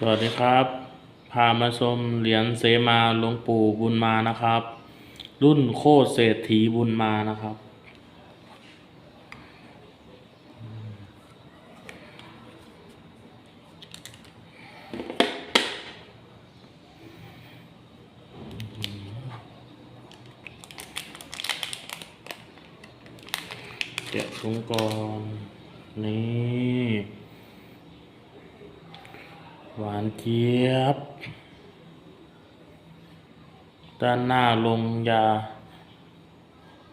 สวัสดีครับ พามาชมเหรียญเสมาหลวงปู่บุญมานะครับ รุ่นโคตรเศรษฐีบุญมานะครับแกะถุงก่อน นี่ หวานเจี๊ยบ ด้านหน้าลงยา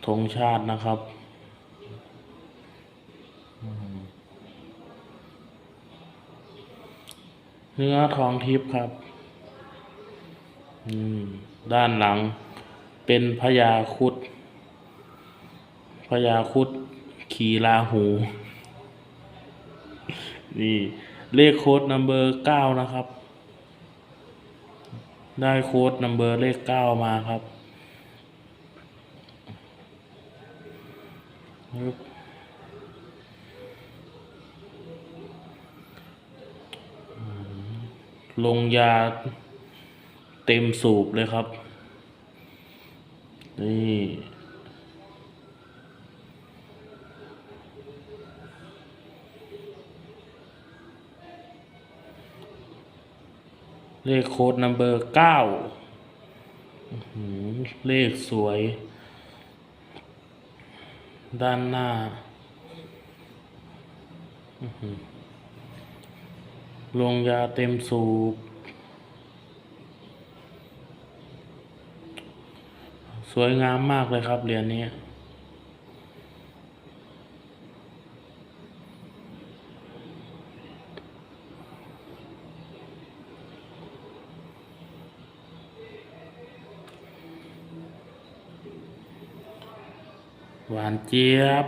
ธงชาตินะครับ เนื้อทองทิพย์ครับ ด้านหลังเป็นพญาคุดพญาคุดขี่ลาหู นี่ เลขโค้ดนัมเบอร์เก้านะครับ ได้โค้ดนัมเบอร์เลขเก้ามาครับลงยาเต็มสูบเลยครับ นี่ เลขโค้ดนัมเบอร์เก้าเลขสวย ด้านหน้า ลงยาเต็มสูบ สวยงามมากเลยครับเหรียญนี้ หวานเจี๊ยบ